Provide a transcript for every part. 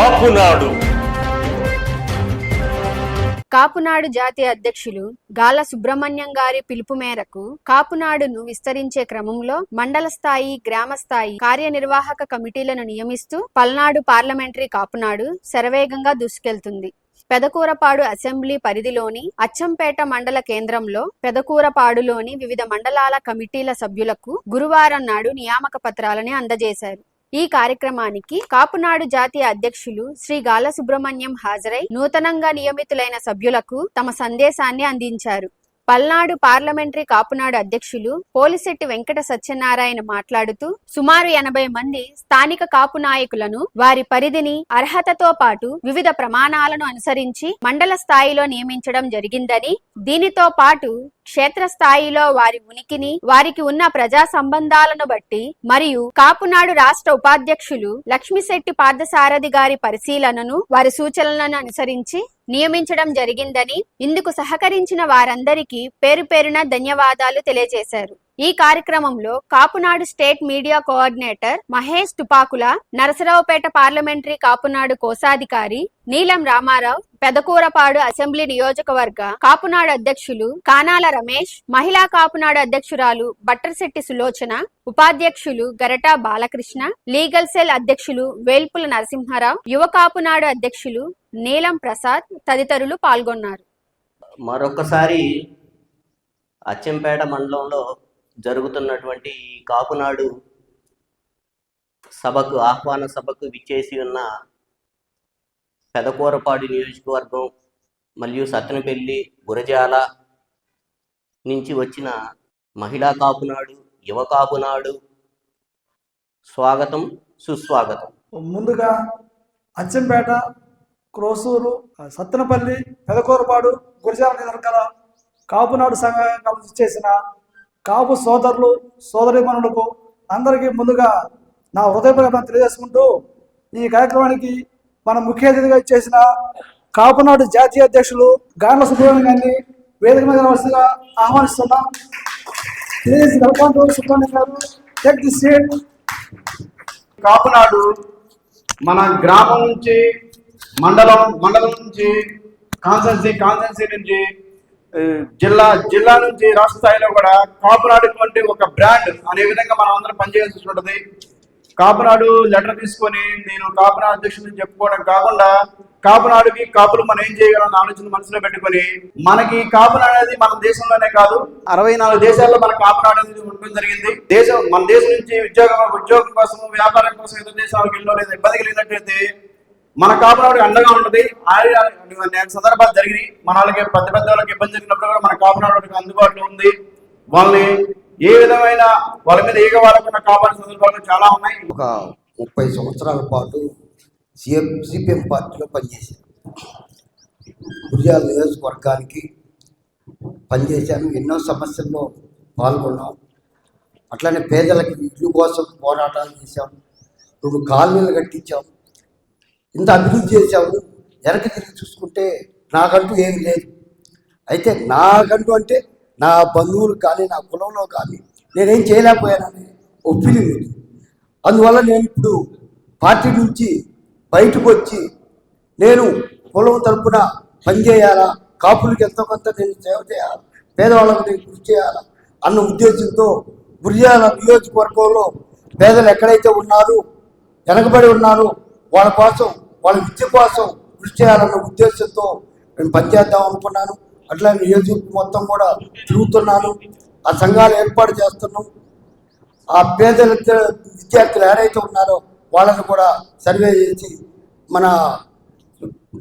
కాపునాడు. కాపునాడు జాతీయ అధ్యక్షులు గాల సుబ్రహ్మణ్యం గారి పిలుపు మేరకు కాపునాడును విస్తరించే క్రమంలో మండల స్థాయి గ్రామ స్థాయి కార్యనిర్వాహక కమిటీలను నియమిస్తూ పల్నాడు పార్లమెంటరీ కాపునాడు శరవేగంగా దూసుకెళ్తుంది. పెదకూరపాడు అసెంబ్లీ పరిధిలోని అచ్చంపేట మండల కేంద్రంలో పెదకూరపాడులోని వివిధ మండలాల కమిటీల సభ్యులకు గురువారం నాడు నియామక పత్రాలని అందజేశారు. ఈ కార్యక్రమానికి కాపునాడు జాతీయ అధ్యక్షులు శ్రీ గాల సుబ్రహ్మణ్యం హాజరై నూతనంగా నియమితులైన సభ్యులకు తమ సందేశాన్ని అందించారు. పల్నాడు పార్లమెంటరీ కాపునాడు అధ్యక్షులు పోలిశెట్టి వెంకట సత్యనారాయణ మాట్లాడుతూ సుమారు ఎనభై మంది స్థానిక కాపు నాయకులను వారి పరిధిని అర్హతతో పాటు వివిధ ప్రమాణాలను అనుసరించి మండల స్థాయిలో నియమించడం జరిగిందని దీనితో పాటు క్షేత్ర స్థాయిలో వారి ఉనికిని వారికి ఉన్న ప్రజా సంబంధాలను బట్టి మరియు కాపునాడు రాష్ట్ర ఉపాధ్యక్షులు లక్ష్మిశెట్టి పార్థసారథి గారి పరిశీలనను వారి సూచనలను అనుసరించి నియమించడం జరిగిందని ఇందుకు సహకరించిన వారందరికీ పేరు పేరున ధన్యవాదాలు తెలియజేశారు. ఈ కార్యక్రమంలో Kapunadu state media coordinator Mahesh Tupakula Narasaraopet parliamentary Kapunadu కోశాధికారి నీలం రామారావు పెదకూరపాడు అసెంబ్లీ నియోజకవర్గ కాపునాడు అధ్యక్షులు కానాల రమేష్ మహిళా కాపునాడు అధ్యక్షురాలు బట్టర్శెట్టి సులోచన ఉపాధ్యక్షులు గరటా బాలకృష్ణ లీగల్ సెల్ అధ్యక్షులు వేల్పుల నరసింహారావు యువ కాపునాడు అధ్యక్షులు నీలం ప్రసాద్ తదితరులు పాల్గొన్నారు. మరొకసారి అచ్చంపేట మండలంలో జరుగుతున్నటువంటి ఈ కాపునాడు సభకు ఆహ్వాన సభకు విచ్చేసి ఉన్న పెదకూరపాడు నియోజకవర్గం మరియు సత్తెనపల్లి గురజాల నుంచి వచ్చిన మహిళా కాపునాడు యువ కాపునాడు స్వాగతం సుస్వాగతం. ముందుగా అచ్చంపేట క్రోసూరు సత్తెనపల్లి పెదకూరపాడు గురిజాల నియోజకవర్గాల కాపునాడు సంఘం చేసిన కాపు సోదరులు సోదరిమణులకు అందరికీ ముందుగా నా హృదయపూర్వకంగా తెలియజేసుకుంటూ ఈ కార్యక్రమానికి మన ముఖ్య అతిథిగా చేసిన కాపునాడు జాతీయ అధ్యక్షులు గాండ్ల సుబ్రహ్మణ్యం గారిని వేదిక మీద వరుసగా ఆహ్వానిస్తున్నాం. ప్లీజ్ వెల్కమ్ టు సుబ్రహ్మణ్యం గారు. టేక్ ది సీట్ కాపునాడు మన గ్రామం నుంచి మండలం మండలం నుంచి కాన్సెన్సీ కాన్సెన్సీ నుంచి జిల్లా జిల్లా నుంచి రాష్ట్ర స్థాయిలో కూడా కాపునాడు వంటి ఒక బ్రాండ్ అనే విధంగా మనం అందరం పనిచేయాల్సి ఉంటుంది కాపునాడు లెటర్ తీసుకొని నేను కాపునాడు అధ్యక్షుడిని చెప్పుకోవడం కాకుండా కాపునాడుకి కాపులు మనం ఏం చేయగలం ఆలోచన మనసులో పెట్టుకొని మనకి కాపునాడు అనేది మన దేశంలోనే కాదు అరవై నాలుగు దేశాల్లో మన కాపునాడు అనేది ఉండడం జరిగింది. దేశం మన దేశం నుంచి ఉద్యోగం ఉద్యోగం కోసం వ్యాపారం కోసం ఇతర దేశాలకు వెళ్ళలేదు ఇబ్బంది కలిగినట్లయితే మన కాపునాడు అండగా ఉంటుంది. ఆ- సందర్భాలు జరిగినాయి. మన వాళ్ళకి పెద్ద పెద్ద వాళ్ళకి ఇబ్బంది జరిగినప్పుడు కూడా మన కాపునాడు అందుబాటులో ఉంది. వాళ్ళని ఏ విధమైన వాళ్ళ మీద ఏక వాళ్ళకుండా కాపాడే సందర్భాలు చాలా ఉన్నాయి. ఒక ముప్పై సంవత్సరాల పాటు సిఎం సిపిఎం పార్టీలో పనిచేశాను. గురిజాల నియోజకవర్గానికి పనిచేశాను. ఎన్నో సమస్యల్లో పాల్గొన్నాం. అట్లనే పేదలకి ఇల్లు కోసం పోరాటాలు చేశాం. రెండు కాలనీలు కట్టించాం. ఇంత అభివృద్ధి చేశాము వెనక తిరిగి చూసుకుంటే నాకంటూ ఏమి లేదు. అయితే నాకంటూ అంటే నా బంధువులు కానీ నా కులంలో కానీ నేనేం చేయలేకపోయానని ఒప్పిడి ఉంది. అందువల్ల నేను ఇప్పుడు పార్టీ నుంచి బయటకు వచ్చి నేను కులం తరపున పనిచేయాలా కాపులకి ఎంతో కొంత నేను సేవ చేయాలి? పేదవాళ్ళకు నేను కృషి చేయాలా? అన్న ఉద్దేశంతో గురిజాల నియోజకవర్గంలో పేదలు ఎక్కడైతే ఉన్నారు వెనకబడి ఉన్నారో వాళ్ళ కోసం వాళ్ళ విద్య కోసం కృషి చేయాలన్న ఉద్దేశంతో నేను పనిచేద్దాం అనుకున్నాను. అట్లా నియోజకవర్గం మొత్తం కూడా తిరుగుతున్నాను. ఆ సంఘాలు ఏర్పాటు చేస్తున్నాం. ఆ పేద విద్యార్థులు ఎవరైతే ఉన్నారో వాళ్ళని కూడా సర్వే చేసి మన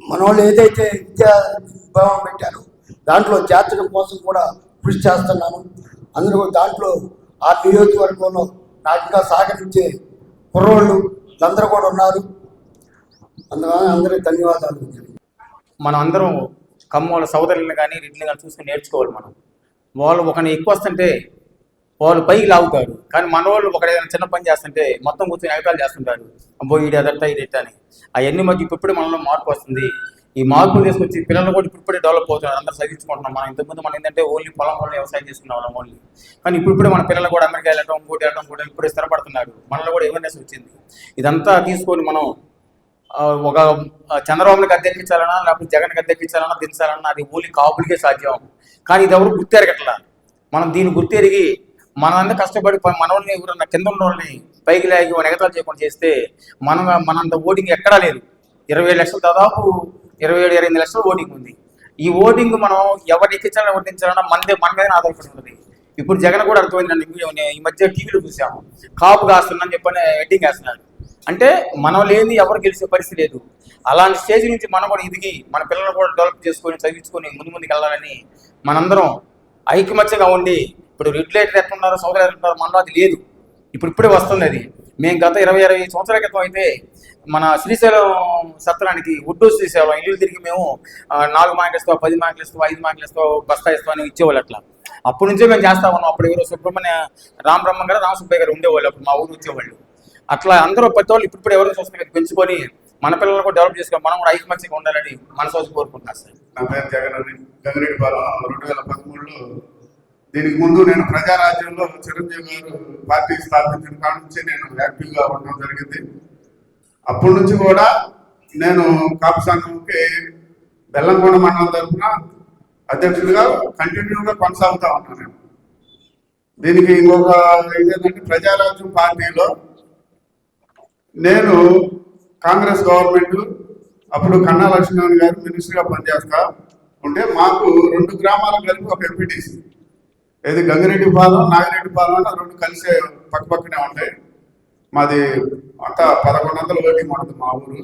మన వాళ్ళు ఏదైతే విద్యా భవనం పెట్టారో దాంట్లో చేర్చడం కోసం కూడా కృషి చేస్తున్నాను. అందరూ దాంట్లో ఆ నియోజకవర్గంలో నాకు ఇంకా సహకరించే కుర్రోళ్ళు అందరూ కూడా ఉన్నారు. అందువల్ల అందరికీ ధన్యవాదాలు. మనం అందరం కమ్మోళ్ళ సోదరులను కానీ రెడ్డిని కానీ చూసుకుని నేర్చుకోవాలి మనం. వాళ్ళు ఒకరిని ఎక్కువ వస్తుంటే వాళ్ళు పైకి లాగుతారు. కానీ మన వాళ్ళు ఒక ఏదైనా చిన్న పని చేస్తుంటే మొత్తం కూర్చొని ఎగతాలు చేస్తుంటారు. అబ్బో ఇది అదట్ట ఇది ఇట్ట అని. అవన్నీ మధ్య ఇప్పుడు మనలో మార్పు వస్తుంది. ఈ మార్పులు తీసుకొచ్చి పిల్లలు కూడా ఇప్పుడే డెవలప్ అవుతున్నారు. అందరూ చదివించుకుంటున్నాం మనం ఇంతకుముందు మనం ఏంటంటే ఓన్లీ పొలం వల్ల వ్యవసాయం చేసుకునే వాళ్ళం ఓన్లీ. కానీ ఇప్పుడు మన పిల్లలు కూడా అమెరికా వెళ్ళడం ఇంకోటి వెళ్ళడం కూడా ఇప్పుడే స్థిరపడుతున్నారు. మనలో కూడా అవేర్నెస్ వచ్చింది. ఇదంతా తీసుకొని మనం ఒక చంద్రబాబు గద్దెక్కించాలన్నా లేకపోతే జగన్కి అద్దెక్కించాలన్నా దించాలన్నా అది ఓన్లీ కాపులకే సాధ్యం. కానీ ఇది ఎవరు గుర్తెరగట్లా? మనం దీన్ని గుర్తెరిగి మనంతా కష్టపడి మనల్ని ఎవరన్నా కింద ఉన్న వాళ్ళని పైకి లాగి ఎగతాలు చేయకుండా చేస్తే మనం మనంత ఓటింగ్ ఎక్కడా లేదు. ఇరవై ఏడు లక్షలు దాదాపు ఇరవై ఏడు ఇరవై లక్షలు లక్షల ఓటింగ్ ఉంది. ఈ ఓటింగ్ మనం ఎవరు ఎక్కించాలని ఓటించాలన్నా మనదే మన మీద ఆధారపడి ఉంటుంది. ఇప్పుడు జగన్ కూడా అర్థమైంది ఈ- మధ్య టీవీలో చూసాము. కాపు కాస్తుందని చెప్పని ఎడ్డింగ్ వేస్తున్నాడు. అంటే మనం లేని ఎవరు గెలిచే పరిస్థితి లేదు. అలాంటి స్టేజ్ నుంచి మనం కూడా ఎదిగి మన పిల్లలను కూడా డెవలప్ చేసుకొని చదివించుకొని ముందు ముందుకు వెళ్ళాలని మనందరం ఐకమత్యంగా ఉండి ఇప్పుడు రెగ్యులేటర్ ఎట్లున్నారో సోదరు ఎట్లున్నారో మనలో అది లేదు. ఇప్పుడు ఇప్పుడే వస్తుంది అది. మేము గత ఇరవై ఇరవై సంవత్సరాల క్రితం అయితే మన శ్రీశైలం సత్రానికి ఉడ్డు శ్రీశైలం ఇల్లు తిరిగి మేము నాలుగు మార్కులు ఇస్తావు పది మార్కులు ఇస్తావు ఐదు మార్కులు ఇస్తావు బస్తా ఇస్తావు అని ఇచ్చేవాళ్ళు అట్లా. అప్పటి నుంచే మేము చేస్తా ఉన్నాం. అప్పుడు ఎవరో సుబ్రహ్మణ్య రామబ్రహ్మ గారు రామసుబ్బయ్య గారు ఉండేవాళ్ళు. అప్పుడు మా ఊరు వచ్చేవాళ్ళు. అట్లా అందరూ ప్రతి వాళ్ళు ఇప్పుడు ఎవరైనా చూస్తున్నారు పెంచుకొని మన పిల్లలు కూడా డెవలప్ చేసుకోవాలి మనం కూడా ఐకమత్యంగా ఉండాలని మనసోచి కోరుకుంటున్నాను సార్. నా పేరు జగన్ అని గంగిరెడ్డిపాలెం రెండు వేల పదమూడులో దీనికి ముందు నేను ప్రజారాజ్యంలో చిరంజీవి గారు పార్టీ స్థాపించిన కాడ నుంచి నేను యాక్టివ్గా ఉండడం జరిగింది. అప్పటి నుంచి కూడా నేను కాపు సంఘంకి బెల్లంకొండ మండలం తరఫున అధ్యక్షుడిగా కంటిన్యూగా కొనసాగుతా ఉన్నాను నేను. దీనికి ఇంకొక ఏంటంటే ప్రజారాజ్యం పార్టీలో నేను కాంగ్రెస్ గవర్నమెంట్ అప్పుడు కన్నా లక్ష్మణ్ గారు మినిస్టర్గా పనిచేస్తా ఉంటే మాకు రెండు గ్రామాలు కలిపి ఒక ఎంపీటీసీ ఏది గంగిరెడ్డిపాలెం నాగిరెడ్డిపాలెం అని రెండు కలిసే పక్క పక్కనే ఉంటాయి. మాది అంతా పదకొండు వందల ఓటింగ్ ఉంటుంది మా ఊరు.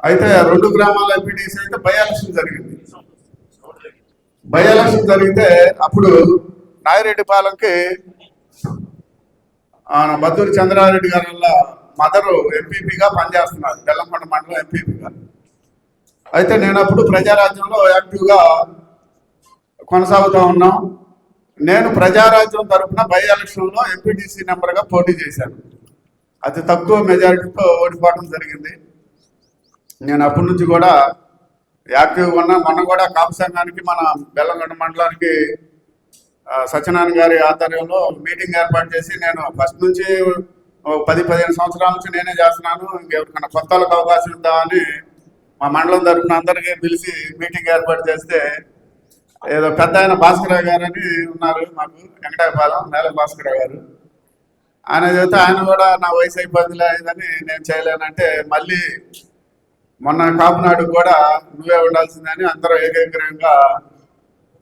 అయితే రెండు గ్రామాల ఎంపీటీసీ అయితే బై ఎలక్షన్ జరిగింది. బై ఎలక్షన్ జరిగితే అప్పుడు నాగిరెడ్డిపాలెంకి ఆ, బద్దూరి చంద్రారెడ్డి గారి వల్ల మదరు ఎంపీపీగా పనిచేస్తున్నారు. బెల్లంకొండ మండలం ఎంపీపీగా అయితే నేను అప్పుడు ప్రజారాజ్యంలో యాక్టివ్గా కొనసాగుతూ ఉన్నాం. నేను ప్రజారాజ్యం తరఫున బై ఎలక్షన్లో ఎంపీటీసీ నెంబర్గా పోటీ చేశాను. అతి తక్కువ మెజారిటీతో ఓడిపోవడం జరిగింది. నేను అప్పటి నుంచి కూడా యాక్టివ్గా ఉన్నా. మొన్న కూడా కాపు సంఘానికి మన బెల్లంకొండ మండలానికి సత్యనారాయణ గారి ఆధ్వర్యంలో మీటింగ్ ఏర్పాటు చేసి నేను ఫస్ట్ నుంచి పది పదిహేను సంవత్సరాల నుంచి నేనే చేస్తున్నాను. ఇంకెవరికైనా కొత్త వాళ్ళకి అవకాశం ఉందా అని మా మండలం తరఫున అందరికీ పిలిచి మీటింగ్ ఏర్పాటు చేస్తే ఏదో పెద్ద ఆయన భాస్కరరావు గారు అని ఉన్నారు మాకు వెంకటాపాలెం నేల భాస్కరరావు గారు. ఆయన చెబితే ఆయన కూడా నా వయసు ఇబ్బంది లేదని నేను చేయలేనంటే మళ్ళీ మొన్న కాపునాడు కూడా నువ్వే ఉండాల్సిందని అందరూ ఏకగ్రహంగా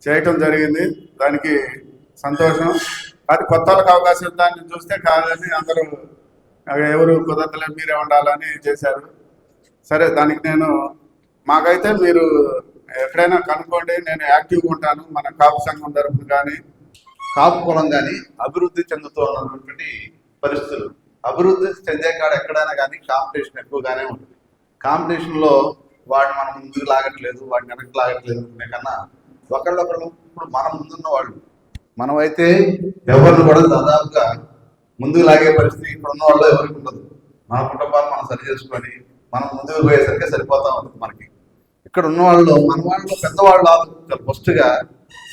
చేయటం జరిగింది. దానికి సంతోషం. అది కొత్త వాళ్ళకి అవకాశం దాన్ని చూస్తే కాదని అందరూ ఎవరు కుదరతలే మీరే ఉండాలని చేశారు. సరే దానికి నేను మాకైతే మీరు ఎక్కడైనా కనుక్కోండి నేను యాక్టివ్గా ఉంటాను మన కాపు సంఘం తరఫున కానీ కాపు కులం కానీ అభివృద్ధి చెందుతూ ఉన్నటువంటి పరిస్థితులు. అభివృద్ధి చెందే కాడ ఎక్కడైనా కానీ కాంపిటీషన్ ఎక్కువగానే ఉంటుంది. కాంపిటీషన్లో వాడిని మనం ముందుకు లాగట్లేదు వాడిని వెనక్కి లాగట్లేదు అనే కన్నా ఒకళ్ళొకళ్ళు ఇప్పుడు మనం ముందున్న వాళ్ళు మనమైతే ఎవరిని కూడా దాదాపుగా ముందుకు లాగే పరిస్థితి ఇప్పుడు ఉన్న వాళ్ళు ఎవరికి ఉండదు. మన కుటుంబాన్ని మనం సరి చేసుకొని మనం ముందుకు పోయేసరికి సరిపోతా ఉంటుంది మనకి. ఇక్కడ ఉన్న వాళ్ళు మన వాళ్ళు పెద్దవాళ్ళు ఆలోచించారు ఫస్ట్గా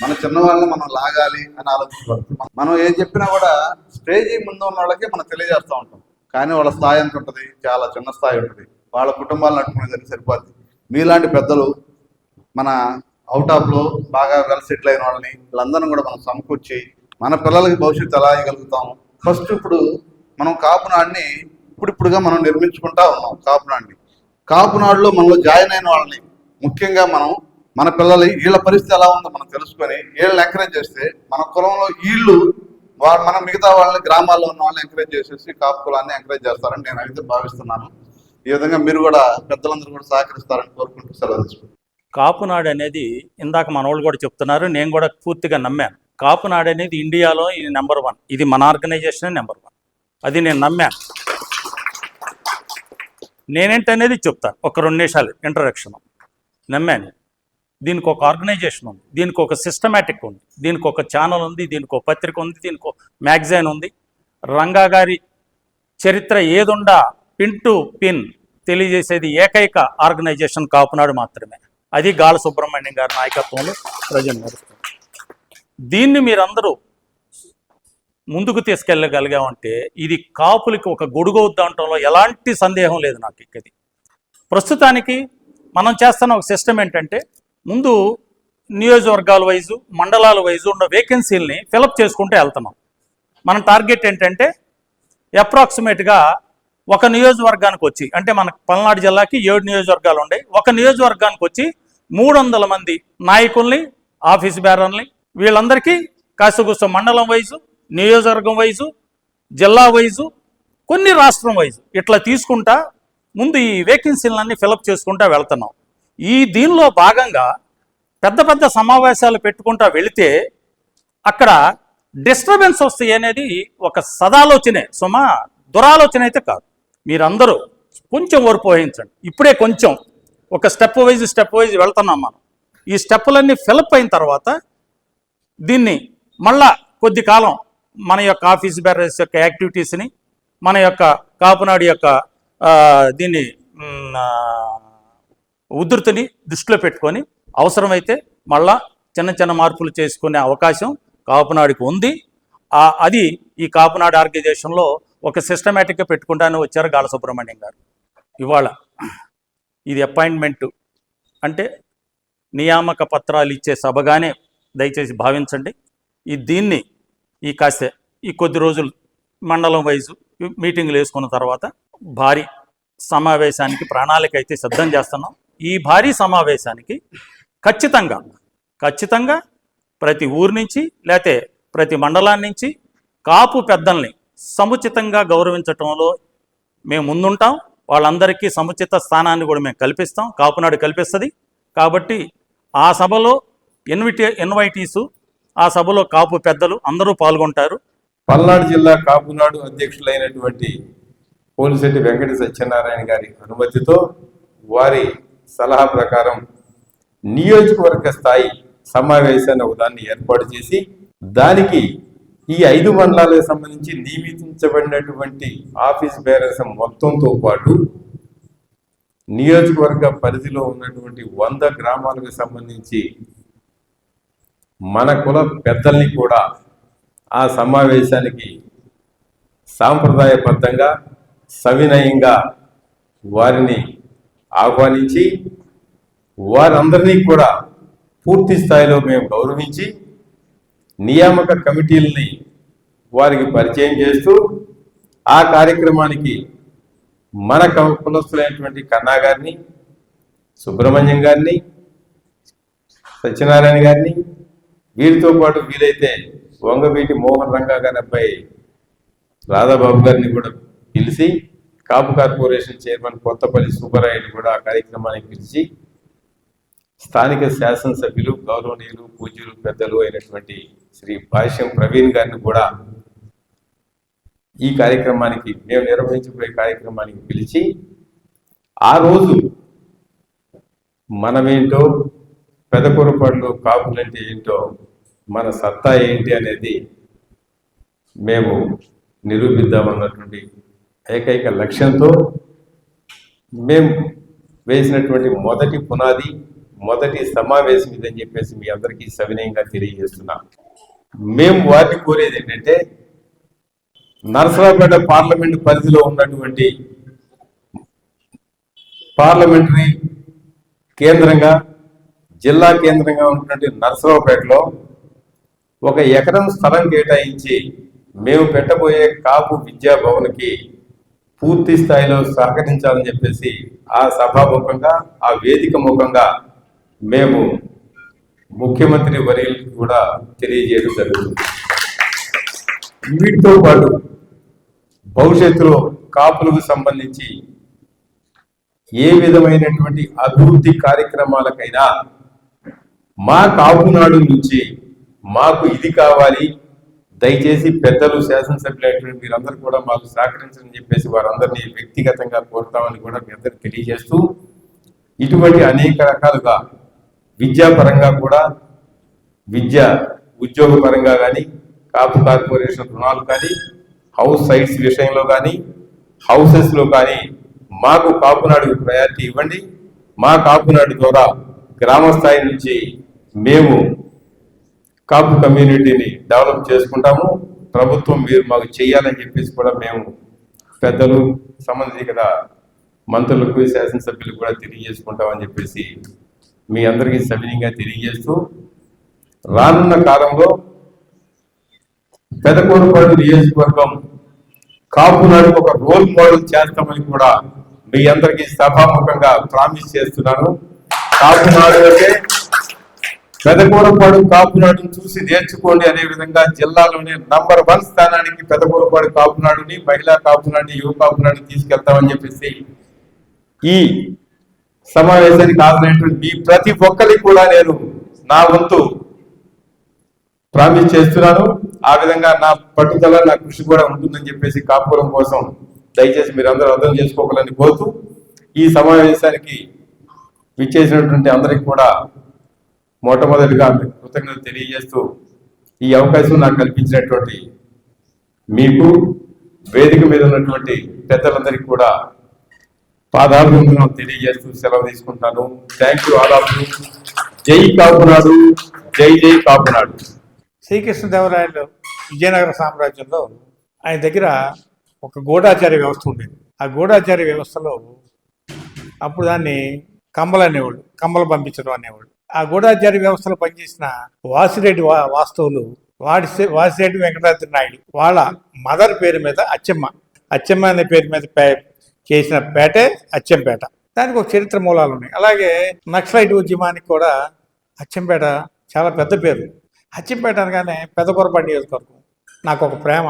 మన చిన్నవాళ్ళని మనం లాగాలి అని ఆలోచించబడుతుంది మనం ఏం చెప్పినా కూడా స్టేజీ ముందు ఉన్న వాళ్ళకి మనం తెలియజేస్తూ ఉంటాం. కానీ వాళ్ళ స్థాయి ఎంత ఉంటుంది? చాలా చిన్న స్థాయి ఉంటుంది. వాళ్ళ కుటుంబాలను నడుపుకునేదానికి సరిపోద్ది. మీలాంటి పెద్దలు మన అవుట్ ఆఫ్లో బాగా వెల్ సెటిల్ అయిన వాళ్ళని వీళ్ళందరం కూడా మనం సమకూర్చి మన పిల్లలకి భవిష్యత్తు ఎలా ఇవ్వగలుగుతాము ఫస్ట్ ఇప్పుడు మనం కాపునాడిని ఇప్పుడిప్పుడుగా మనం నిర్మించుకుంటా ఉన్నాం కాపునాడిని కాపునాడులో మనలో జాయిన్ అయిన వాళ్ళని ముఖ్యంగా మనం మన పిల్లలు వీళ్ళ పరిస్థితి ఎలా ఉందో మనం తెలుసుకొని వీళ్ళని ఎంకరేజ్ చేస్తే మన కులంలో వీళ్ళు వాళ్ళు మన మిగతా వాళ్ళని గ్రామాల్లో ఉన్న వాళ్ళని ఎంకరేజ్ చేసేసి కాపు కులాన్ని ఎంకరేజ్ చేస్తారని నేను అయితే భావిస్తున్నాను. ఈ విధంగా మీరు కూడా పెద్దలందరూ కూడా సహకరిస్తారని కోరుకుంటూ సెలవు తీసుకుంటాను కాపునాడు అనేది ఇందాక మన వాళ్ళు కూడా చెప్తున్నారు నేను కూడా పూర్తిగా నమ్మాను. కాపునాడు అనేది ఇండియాలో ఇది నెంబర్ వన్. ఇది మన ఆర్గనైజేషన్ నెంబర్ వన్. అది నేను నమ్మాను. నేనేంటనేది చెప్తాను ఒక రెండు నిమిషాలు ఇంట్రడక్షన్ నమ్మాను. దీనికి ఒక ఆర్గనైజేషన్ ఉంది దీనికి ఒక సిస్టమేటిక్ ఉంది దీనికి ఒక ఛానల్ ఉంది దీనికి ఒక పత్రిక ఉంది దీనికి ఒక మ్యాగజైన్ ఉంది. రంగా గారి చరిత్ర ఏదుండా? Pin to pin. తెలియజేసేది ఏకైక ఆర్గనైజేషన్ కాపునాడు మాత్రమే. అది గాల సుబ్రహ్మణ్యం గారి నాయకత్వంలో ప్రజలు నడుస్తుంది దీన్ని మీరందరూ ముందుకు తీసుకెళ్ళగలిగామంటే ఇది కాపులకి ఒక గొడుగు అవుద్దంటంలో ఎలాంటి సందేహం లేదు నాకు ఇక్కది ప్రస్తుతానికి మనం చేస్తున్న ఒక సిస్టమ్ ఏంటంటే ముందు నియోజకవర్గాల వైజు మండలాల వైజు ఉన్న వేకెన్సీలని ఫిలప్ చేసుకుంటూ వెళ్తున్నాం. మన టార్గెట్ ఏంటంటే అప్రాక్సిమేట్గా ఒక నియోజకవర్గానికి వచ్చి అంటే మన పల్నాడు జిల్లాకి ఏడు నియోజకవర్గాలు ఉన్నాయి ఒక నియోజకవర్గానికి వచ్చి మూడు వందల మంది నాయకుల్ని ఆఫీస్ బేరర్ని వీళ్ళందరికీ కాసుగుస్త మండలం వైజు నియోజకవర్గం వైజు జిల్లా వైజు కొన్ని రాష్ట్రం వైజు. ఇట్లా తీసుకుంటా ముందు ఈ వేకెన్సీలన్నీ ఫిలప్ చేసుకుంటా వెళ్తున్నాం. ఈ దీనిలో భాగంగా పెద్ద పెద్ద సమావేశాలు పెట్టుకుంటా వెళితే అక్కడ డిస్టర్బెన్స్ వస్తాయి అనేది ఒక సదాలోచనే. సుమా దురాలోచన అయితే కాదు. మీరందరూ కొంచెం ఓర్పు వహించండి. ఇప్పుడే కొంచెం ఒక స్టెప్ వైజ్ స్టెప్ వైజ్ వెళ్తున్నాం మనం. ఈ స్టెప్పులన్నీ ఫిలప్ అయిన తర్వాత దీన్ని మళ్ళా కొద్ది కాలం మన యొక్క ఆఫీస్ బేరర్స్ యొక్క యాక్టివిటీస్ని మన యొక్క కాపునాడు యొక్క దీన్ని ఉధృతిని దృష్టిలో పెట్టుకొని అవసరమైతే మళ్ళా చిన్న చిన్న మార్పులు చేసుకునే అవకాశం కాపునాడుకి ఉంది. అది ఈ కాపునాడు ఆర్గనైజేషన్లో ఒక సిస్టమేటిక్గా పెట్టుకుంటానే వచ్చారు గాల సుబ్రహ్మణ్యం గారు. ఇవాళ ఇది అపాయింట్మెంట్. అంటే నియామక పత్రాలు ఇచ్చే సభగానే దయచేసి భావించండి. ఈ దీన్ని ఈ కాస్త ఈ కొద్ది రోజులు మండలం వైజు మీటింగ్లు వేసుకున్న తర్వాత భారీ సమావేశానికి ప్రణాళిక అయితే సిద్ధం చేస్తున్నాం. ఈ భారీ సమావేశానికి ఖచ్చితంగా ఖచ్చితంగా ప్రతి ఊరు నుంచి లేతే ప్రతి మండలాన్ని నుంచి కాపు పెద్దల్ని సముచితంగా గౌరవించటంలో మేము ముందుంటాం. వాళ్ళందరికీ సముచిత స్థానాన్ని కూడా మేము కల్పిస్తాం. కాపునాడు కల్పిస్తుంది. కాబట్టి ఆ సభలో ఎన్విటి ఇన్వైటీసు ఆ సభలో కాపు పెద్దలు అందరూ పాల్గొంటారు. పల్నాడు జిల్లా కాపునాడు అధ్యక్షులైనటువంటి పోలిశెట్టి వెంకట సత్యనారాయణ గారి అనుమతితో వారి సలహా ప్రకారం నియోజకవర్గ స్థాయి సమావేశాన్ని ఒకదాన్ని ఏర్పాటు చేసి దానికి ఈ ఐదు మండలాలకు సంబంధించి నియమించబడినటువంటి ఆఫీస్ బేరర్స్ మొత్తంతో పాటు నియోజకవర్గ పరిధిలో ఉన్నటువంటి వంద గ్రామాలకు సంబంధించి మన కుల పెద్దల్ని కూడా ఆ సమావేశానికి సాంప్రదాయబద్ధంగా సవినయంగా వారిని ఆహ్వానించి వారందరినీ కూడా పూర్తి స్థాయిలో మేము గౌరవించి నియామక కమిటీలని వారికి పరిచయం చేస్తూ ఆ కార్యక్రమానికి మన క- కులస్తులైనటువంటి కన్నా గారిని సుబ్రహ్మణ్యం గారిని సత్యనారాయణ గారిని వీరితో పాటు వీలైతే వంగవీటి మోహన్ రంగా గారి అబ్బాయి రాధాబాబు గారిని కూడా పిలిచి కాపు కార్పొరేషన్ చైర్మన్ కొత్తపల్లి సుబ్బరాయుడు కూడా ఆ కార్యక్రమానికి పిలిచి స్థానిక శాసనసభ్యులు గౌరవనీయులు పూజ్యులు పెద్దలు అయినటువంటి శ్రీ భాష్యం ప్రవీణ్ గారిని కూడా ఈ కార్యక్రమానికి మేము నిర్వహించబోయే కార్యక్రమానికి పిలిచి ఆ రోజు మనమేంటో పెదకూరపాడులో కాపులంటే ఏంటో మన సత్తా ఏంటి అనేది మేము నిరూపిద్దామన్నటువంటి ఏకైక లక్ష్యంతో మేము వేసినటువంటి మొదటి పునాది మొదటి సమావేశం ఇదని చెప్పేసి మీ అందరికీ సవినయంగా తెలియజేస్తున్నా. మేము వారిని కోరేది ఏంటంటే నరసరావుపేట పార్లమెంట్ పరిధిలో ఉన్నటువంటి పార్లమెంటరీ కేంద్రంగా జిల్లా కేంద్రంగా ఉన్నటువంటి నరసరావుపేటలో ఒక ఎకరం స్థలం కేటాయించి మేము పెట్టబోయే కాపు విద్యాభవన్కి పూర్తి స్థాయిలో సహకరించాలని చెప్పేసి ఆ సభాముఖంగా ఆ వేదిక ముఖంగా మేము ముఖ్యమంత్రి వర్యులకి కూడా తెలియజేయడం జరుగుతుంది. వీటితో పాటు భవిష్యత్తులో కాపులకు సంబంధించి ఏ విధమైనటువంటి అభివృద్ధి కార్యక్రమాలకైనా మా కాపునాడు నుంచి మాకు ఇది కావాలి. దయచేసి పెద్దలు శాసనసభ్యులైనటువంటి మీరందరూ కూడా మాకు సహకరించని చెప్పేసి వారందరినీ వ్యక్తిగతంగా కోరుతామని కూడా మీ అందరికి తెలియజేస్తూ ఇటువంటి అనేక రకాలుగా విద్యాపరంగా కూడా విద్య ఉద్యోగ పరంగా కానీ కాపు కార్పొరేషన్ రుణాలు కానీ హౌస్ సైట్స్ విషయంలో కానీ హౌసెస్లో కానీ మాకు కాపునాడుకు ప్రయారిటీ ఇవ్వండి. మా కాపునాడు ద్వారా గ్రామ స్థాయి నుంచి మేము కాపు కమ్యూనిటీని డెవలప్ చేసుకుంటాము. ప్రభుత్వం మీరు మాకు చేయాలని చెప్పేసి కూడా మేము పెద్దలు సంబంధిత మంత్రులకు శాసనసభ్యులకు కూడా తెలియజేసుకుంటామని చెప్పేసి మీ అందరికీ సవినీయంగా తెలియజేస్తూ రానున్న కాలంలో పెదకూరుపాడు నియోజకవర్గం కాపునాడు ఒక రోల్ మోడల్ చేస్తామని కూడా మీ అందరికీ సభాముఖంగా ప్రామిస్ చేస్తున్నాను. కాపునాడు అంటే పెదకూరపాడు కాపునాడుని చూసి నేర్చుకోండి అనే విధంగా జిల్లాలోనే నంబర్ వన్ స్థానానికి పెదకూరపాడు కాపునాడుని మహిళా కాపునాడిని యువ కాపునాడిని తీసుకెళ్తామని చెప్పేసి ఈ సమావేశానికి హాజరైనటువంటి మీ ప్రతి ఒక్కరికి కూడా నేను నా వంతు ప్రామిస్ చేస్తున్నాను. ఆ విధంగా నా పట్టుదల నా కృషి కూడా ఉంటుందని చెప్పేసి కాపురం కోసం దయచేసి మీరు అందరూ అర్థం చేసుకోవాలని కోరుతూ ఈ సమావేశానికి విచ్చేసినటువంటి అందరికి కూడా మొట్టమొదటిగా కృతజ్ఞత తెలియజేస్తూ ఈ అవకాశం నాకు కల్పించినటువంటి మీకు వేదిక మీద ఉన్నటువంటి పెద్దలందరికీ కూడా పాదాలు తెలియజేస్తూ సెలవు తీసుకుంటాను. Thank you all of you జై కాపునాడు జై జై కాపునాడు. శ్రీకృష్ణదేవరాయలు విజయనగర సామ్రాజ్యంలో ఆయన దగ్గర ఒక గూఢాచార్య వ్యవస్థ ఉండేది. ఆ గూఢాచార్య వ్యవస్థలో అప్పుడు దాన్ని కమ్మలు అనేవాళ్ళు కమ్మలు పంపించడం అనేవాళ్ళు. ఆ గూఢాచార్య వ్యవస్థలో పనిచేసిన వాసిరెడ్డి వా వాస్తవులు వాడి వాసిరెడ్డి వెంకటాద్రి నాయుడు. వాళ్ళ మదర్ పేరు మీద అచ్చమ్మ అచ్చమ్మ అనే పేరు మీద చేసిన పేటే అచ్చంపేట. దానికి ఒక చరిత్ర మూలాలు ఉన్నాయి. అలాగే నక్సలైట్ ఉద్యమానికి కూడా అచ్చంపేట చాలా పెద్ద పేరు. అచ్చంపేట అనగానే పెద్దకొరపాటి నియోజకవర్గం. నాకు ఒక ప్రేమ.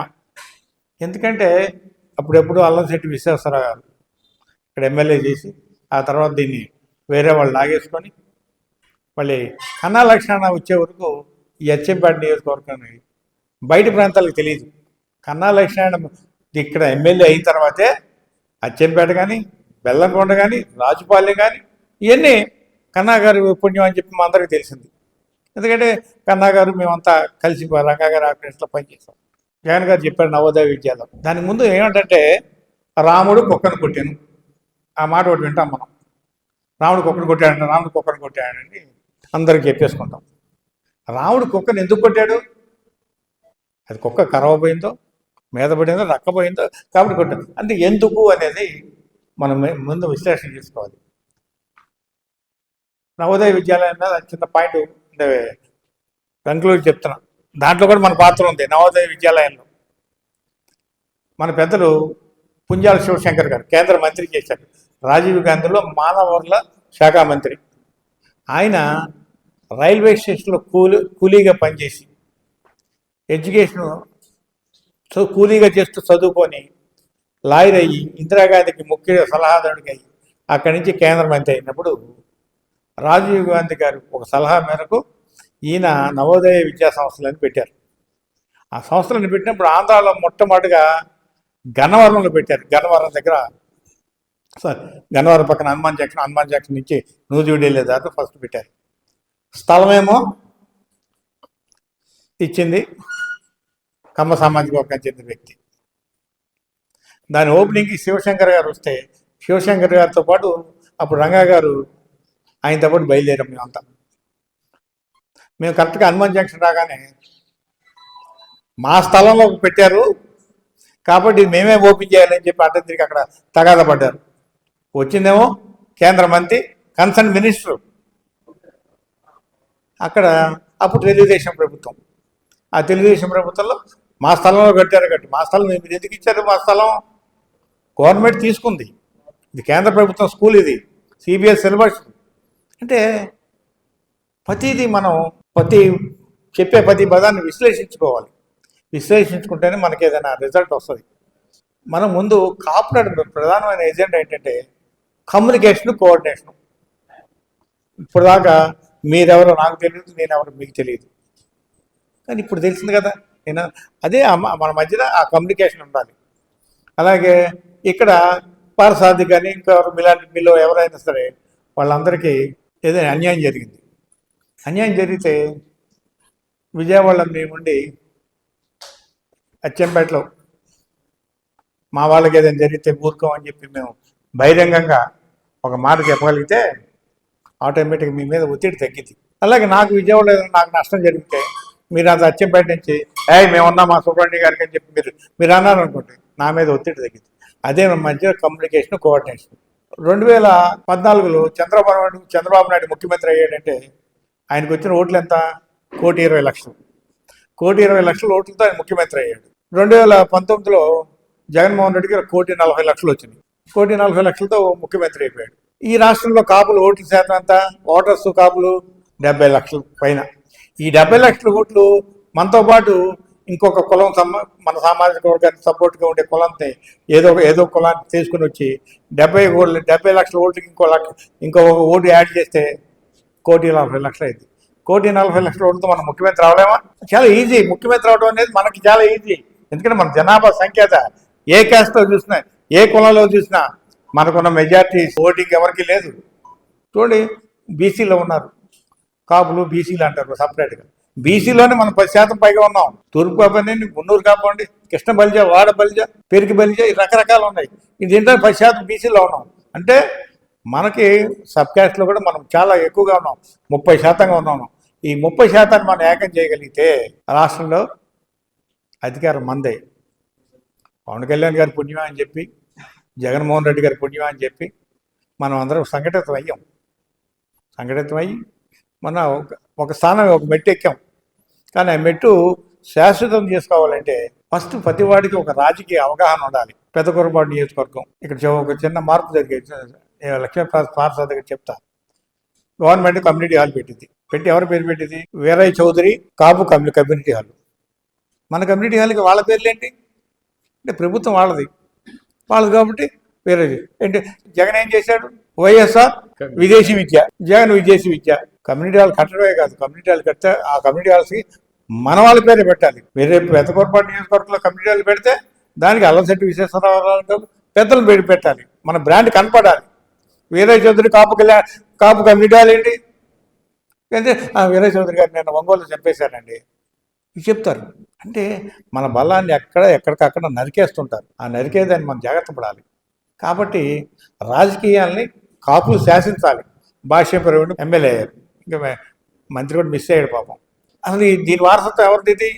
ఎందుకంటే అప్పుడెప్పుడు అల్లంశెట్టి విశ్వేశ్వరరావు గారు ఇక్కడ ఎమ్మెల్యే చేసి ఆ తర్వాత దీన్ని వేరే వాళ్ళు లాగేసుకొని మళ్ళీ కన్నా లక్షణ వచ్చే వరకు ఈ అచ్చంపేట నియోజకవర్గాన్ని బయట ప్రాంతాలకు తెలియదు. కన్నా లక్ష్మణ ఇక్కడ ఎమ్మెల్యే అయిన తర్వాతే అచ్చంపేట కానీ బెల్లంకొండ కానీ రాజుపాలెం కానీ ఇవన్నీ కన్నాగారు పుణ్యం అని చెప్పి మా అందరికీ తెలిసింది. ఎందుకంటే కన్నాగారు మేమంతా కలిసి రంగాగారు ఆఫీస్లో పనిచేస్తాం జగన్ గారు చెప్పారు నవోదయ విద్యాలయం. దానికి ముందు ఏమంటే రాముడు కుక్కను కొట్టాను. ఆ మాట ఒకటి వింటాం మనం. రాముడు కుక్కను కొట్టాడంటే రాముడు కుక్కను కొట్టాడని అందరికి చెప్పేసుకుంటాం. రాముడు కుక్కను ఎందుకు కొట్టాడు? అది కుక్క కరవబోయిందో మీద పడిందో రక్కపోయిందో కాబట్టి కొట్టింది అంటే ఎందుకు అనేది మనం ముందు విశ్లేషణ చేసుకోవాలి. నవోదయ విద్యాలయం మీద చిన్న పాయింట్ కంక్లూడ్ చెప్తున్నా. దాంట్లో కూడా మన పాత్ర ఉంది నవోదయ విద్యాలయంలో. మన పెద్దలు పుంజాల శివశంకర్ గారు కేంద్ర మంత్రి చేశారు. రాజీవ్ గాంధీలో మానవ వనరుల శాఖ మంత్రి. ఆయన రైల్వే స్టేషన్లో కూలి కూలీగా పనిచేసి ఎడ్యుకేషన్ కూలీగా చేస్తూ చదువుకొని లాయర్ అయ్యి ఇందిరాగాంధీకి ముఖ్య సలహాదారుడిగా అయ్యి అక్కడి నుంచి కేంద్ర మంత్రి అయినప్పుడు రాజీవ్ గాంధీ గారు ఒక సలహా మేరకు ఈయన నవోదయ విద్యా సంస్థలను పెట్టారు. ఆ సంస్థలను పెట్టినప్పుడు ఆంధ్రాలో మొట్టమొదటిగా గన్నవరంలో పెట్టారు. గన్నవరం దగ్గర సారీ గన్నవరం పక్కన హనుమాన్ జంక్షన్ హనుమాన్ జంక్షన్ నుంచి నూజివీడి దాకా ఫస్ట్ పెట్టారు. స్థలమేమో ఇచ్చింది. కమ్మ సామాజిక వర్గానికి చెందిన వ్యక్తి. దాని ఓపెనింగ్కి శివశంకర్ గారు వస్తే శివశంకర్ గారితో పాటు అప్పుడు రంగా గారు ఆయనతో పాటు బయలుదేరాం మేమంతా మేము కరెక్ట్గా హనుమాన్ జంక్షన్ రాగానే మా స్థలంలో పెట్టారు. కాబట్టి మేమే ఓపెన్ చేయాలని చెప్పి అడ్డం తిరిగి అక్కడ తగాద పడ్డారు. వచ్చిందేమో కేంద్ర మంత్రి కన్సర్న్ మినిస్టర్. అక్కడ అప్పుడు తెలుగుదేశం ప్రభుత్వం. ఆ తెలుగుదేశం ప్రభుత్వంలో మా స్థలంలో కట్టారు కట్టి మా స్థలం మీరు ఎందుకు ఇచ్చారు మా స్థలం? గవర్నమెంట్ తీసుకుంది. ఇది కేంద్ర ప్రభుత్వం స్కూల్ ఇది. CBS syllabus. అంటే ప్రతిదీ మనం ప్రతి చెప్పే ప్రతి పదాన్ని విశ్లేషించుకోవాలి. విశ్లేషించుకుంటేనే మనకి ఏదైనా రిజల్ట్ వస్తుంది. మనం ముందు కాపునాడు ప్రధానమైన ఏజెండా ఏంటంటే కమ్యూనికేషన్ కోఆర్డినేషన్. ఇప్పుడు దాకా మీరెవరో నాకు తెలియదు నేను ఎవరో మీకు తెలియదు. కానీ ఇప్పుడు తెలిసింది కదా. నేను అదే మన మధ్యన ఆ కమ్యూనికేషన్ ఉండాలి. అలాగే ఇక్కడ పారసాది కానీ ఇంకెవరు మిలాంటి మీలో ఎవరైనా సరే వాళ్ళందరికీ ఏదైనా అన్యాయం జరిగింది. అన్యాయం జరిగితే విజయవాడలో మేముండి అచ్చంపేటలో మా వాళ్ళకి ఏదైనా జరిగితే మూర్ఖం అని చెప్పి మేము బహిరంగంగా ఒక మాట చెప్పగలిగితే ఆటోమేటిక్గా మీ మీద ఒత్తిడి తగ్గింది. అలాగే నాకు విజయవాడలో ఏదైనా నాకు నష్టం జరిగితే మీరు అంత అచ్చంపేట నుంచి ఏ మేమున్నా మా సుబ్రహ్మణ్య గారికి అని చెప్పి మీరు మీరు అన్నారు అనుకోండి నా మీద ఒత్తిడి తగ్గింది. అదే మంచిగా మధ్య కమ్యూనికేషన్ కోఆర్డినేషన్ రెండు వేల పద్నాలుగులో చంద్రబాబు నాయుడు చంద్రబాబు నాయుడు ముఖ్యమంత్రి అయ్యాడంటే ఆయనకు వచ్చిన ఓట్లు ఎంత? కోటి ఇరవై లక్షలు. కోటి ఇరవై లక్షల ఓట్లతో ఆయన ముఖ్యమంత్రి అయ్యాడు. రెండు వేల పంతొమ్మిదిలో జగన్మోహన్ రెడ్డికి కోటి నలభై లక్షలు వచ్చినాయి. కోటి నలభై లక్షలతో ముఖ్యమంత్రి అయిపోయాడు. ఈ రాష్ట్రంలో కాపులు ఓట్ల శాతం అంతా ఓటర్స్ కాపులు డెబ్బై లక్షల పైన. ఈ డెబ్బై లక్షల ఓట్లు మనతో పాటు ఇంకొక కులం మన సామాజిక వర్గానికి సపోర్ట్గా ఉండే కులంతే ఏదో ఒక- ఏదో కులాన్ని తీసుకుని వచ్చి డెబ్బై ఓట్లు డెబ్బై లక్షల ఓట్లకి ఇంకో లక్ష ఇంకో ఒక ఓటు యాడ్ చేస్తే కోటి నలభై లక్షలు అయింది. కోటి నలభై లక్షల ఓట్లతో మనం ముఖ్యమంత్రి అవలేమా చాలా ఈజీ ముఖ్యమంత్రి అవడం అనేది మనకి చాలా ఈజీ ఎందుకంటే మన జనాభా సంఖ్యత ఏ క్యాస్ట్లో చూసినా ఏ కులంలో చూసినా మనకున్న మెజార్టీ ఓటింగ్ ఎవరికి లేదు. చూడండి బీసీలో ఉన్నారు. కాపులు బీసీలు అంటారు సపరేట్గా. బీసీలోనే మనం పది శాతం పైగా ఉన్నాం. తూర్పు కాపండి మున్నూరు కాపండి కృష్ణ బలిజ వాడ బలిజ పెరికి బలిజ రకరకాలు ఉన్నాయి. ఇది ఏంటంటే పది శాతం బీసీలో ఉన్నాం. అంటే మనకి సబ్ క్యాస్ట్లో కూడా మనం చాలా ఎక్కువగా ఉన్నాం. ముప్పై శాతంగా ఉన్నాం ఈ ముప్పై శాతాన్ని మనం ఏకం చేయగలిగితే రాష్ట్రంలో అధికారం మందే. పవన్ కళ్యాణ్ గారి పుణ్యమా అని చెప్పి జగన్మోహన్ రెడ్డి గారి పుణ్యం అని చెప్పి మనం అందరం సంఘటితం అయ్యాం సంఘటితం అయ్యి మన ఒక ఒక స్థానం ఒక మెట్టు ఎక్కాం. కానీ ఆ మెట్టు శాశ్వతం చేసుకోవాలంటే ఫస్ట్ ప్రతి వాడికి ఒక రాజకీయ అవగాహన ఉండాలి. పెద్ద కొరపాటు నియోజకవర్గం. ఇక్కడ ఒక చిన్న మార్పు జరిగే లక్ష్మీ పార్సాద్ దగ్గర చెప్తా. గవర్నమెంట్ కమ్యూనిటీ హాల్ పెట్టింది. పెట్టి ఎవరి పేరు పెట్టింది? వీరయ్య చౌదరి కాపు కమ్యూ కమ్యూనిటీ హాల్. మన కమ్యూనిటీ హాల్కి వాళ్ళ పేర్లు ఏంటి అంటే ప్రభుత్వం వాళ్ళది. వాళ్ళది కాబట్టి వేరే ఏంటి? జగన్ ఏం చేశాడు? వైఎస్ఆర్ విదేశీ విద్య జగన్ విదేశీ విద్య. కమ్యూనిటీ హాల్ కట్టడమే కాదు కమ్యూనిటీ హాల్ కడితే ఆ కమ్యూనిటీ హాల్స్కి మన వాళ్ళ పేరే పెట్టాలి. వేరే పెద్ద పొరపాటు నియోజకవర్గంలో కమ్యూనిటీ హాల్ పెడితే దానికి అల్లసెట్టి విశ్వేశ్వరరావు పెద్దలు పెట్టి పెట్టాలి. మన బ్రాండ్ కనపడాలి. వీరయ్య చౌదరి కాపు కళ్యాణ్ కాపు కమ్యూనిటీ హాల్ ఏంటి? అంటే "ఆ, వీరయ్య చౌదరి గారు నేను ఒంగోలు చంపేశానండి చెప్తారు. అంటే మన బలాన్ని ఎక్కడ ఎక్కడికక్కడ నరికేస్తుంటారు. ఆ నరికేదాన్ని మనం జాగ్రత్త పడాలి. కాబట్టి రాజకీయాల్ని కాపులు శాసించాలి. భాష్య ప్రవీణ్ ఎమ్మెల్యే అయ్యారు. ఇంకా మంత్రి కూడా మిస్ అయ్యాడు పాపం. అసలు దీని వారసత్వం ఎవరిది ఇది?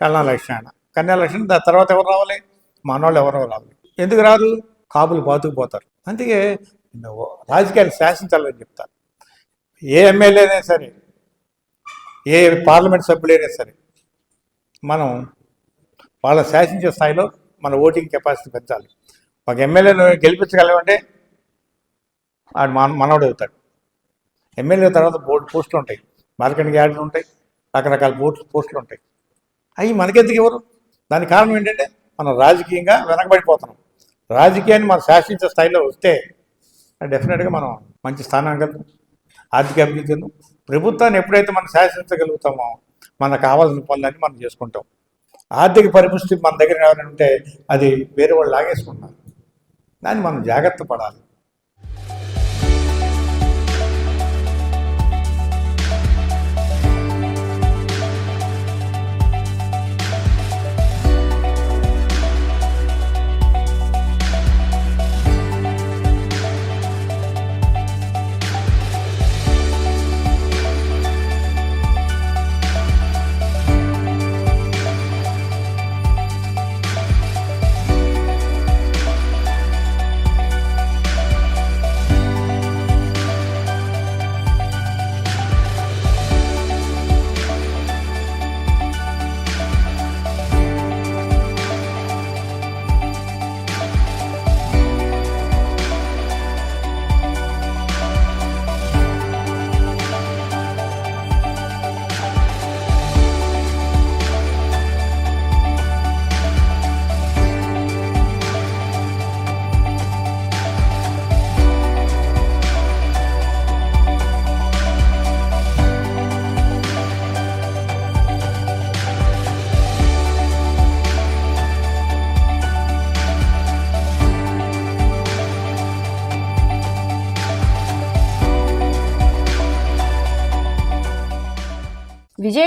కళ్యాణ లక్ష్మణ. కన్యా లక్ష్మణ దాని తర్వాత ఎవరు రావాలి? మనవాళ్ళు ఎవరు రావాలి? ఎందుకు రాదు? కాపులు బాతుకుపోతారు అందుకే రాజకీయాలు శాసించాలని చెప్తారు. ఏ ఎమ్మెల్యే అయినా సరే ఏ పార్లమెంట్ సభ్యులైనా సరే మనం వాళ్ళ శాసించే స్థాయిలో మన ఓటింగ్ కెపాసిటీ పెంచాలి. ఒక ఎమ్మెల్యేను గెలిపించగలమంటే ఆడు మన మనవడు అవుతాడు. ఎమ్మెల్యే తర్వాత బోర్డు పోస్టులు ఉంటాయి. మార్కెటింగ్ యార్డులు ఉంటాయి. రకరకాల బోర్డు పోస్టులు ఉంటాయి. అవి మనకెందుకు ఎవరు? దానికి కారణం ఏంటంటే మనం రాజకీయంగా వెనకబడిపోతున్నాం. రాజకీయాన్ని మనం శాసించే స్థాయిలో వస్తే డెఫినెట్గా మనం మంచి స్థానానికి ఆర్థిక అభివృద్ధిను ప్రభుత్వాన్ని ఎప్పుడైతే మనం శాసించగలుగుతామో మనకు కావాల్సిన పనులన్నీ మనం చేసుకుంటాం. ఆర్థిక పరిపుష్టి మన దగ్గర ఎవరైనా ఉంటే అది వేరే వాళ్ళు లాగేసుకుంటున్నారు. దాన్ని మనం జాగ్రత్త పడాలి.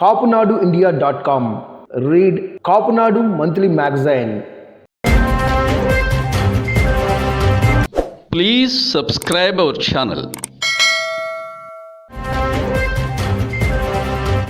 kapunaduindia.com. Read Kapunadu Monthly Magazine. Please subscribe our channel.